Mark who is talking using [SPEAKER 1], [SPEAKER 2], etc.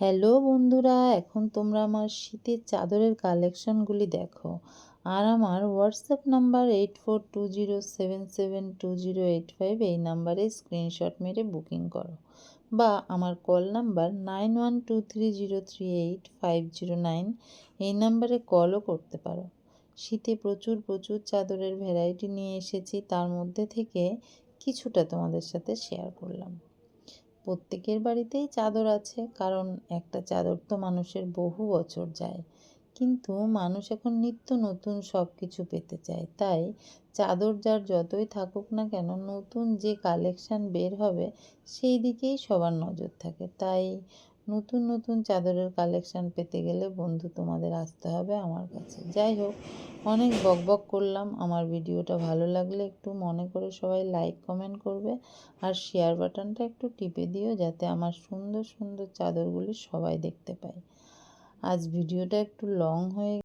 [SPEAKER 1] Hello বন্ধুরা, এখন তোমরা আমার শীতের চাদরের কালেকশনগুলি দেখো। আর আমার WhatsApp number eight four two zero seven seven two zero eight five এই নাম্বারে স্ক্রিনশট মেরে বুকিং করো। বা আমার call number nine one two three zero three eight five zero nine এই নাম্বারে কলও করতে পারো। শীতে প্রচুর প্রচুর চাদরের ভ্যারাইটি নিয়ে এসেছি, তার মধ্যে থেকে কিছুটা তোমাদের সাথে শেয়ার করলাম। প্রত্যেকের বাড়িতেই চাদর আছে, কারণ একটা চাদর তো মানুষের বহু বছর যায়। কিন্তু মানুষ এখন নিত্য নতুন সব কিছু পেতে চায়। তাই চাদর যার যতই থাকুক না কেন, নতুন যে কালেকশান বের হবে, সেই দিকেই সবার নজর থাকে। তাই নতুন নতুন চাদরের কালেকশান পেতে গেলে বন্ধু তোমাদের আসতে হবে আমার কাছে। যাই হোক, অনেক বক বক করলাম। আমার ভিডিওটা ভালো লাগলে একটু মনে করে সবাই লাইক কমেন্ট করবে আর শেয়ার বাটনটা একটু টিপে দিও যাতে আমার সুন্দর সুন্দর চাদরগুলি সবাই দেখতে পায়। আজ ভিডিওটা একটু লং হয়ে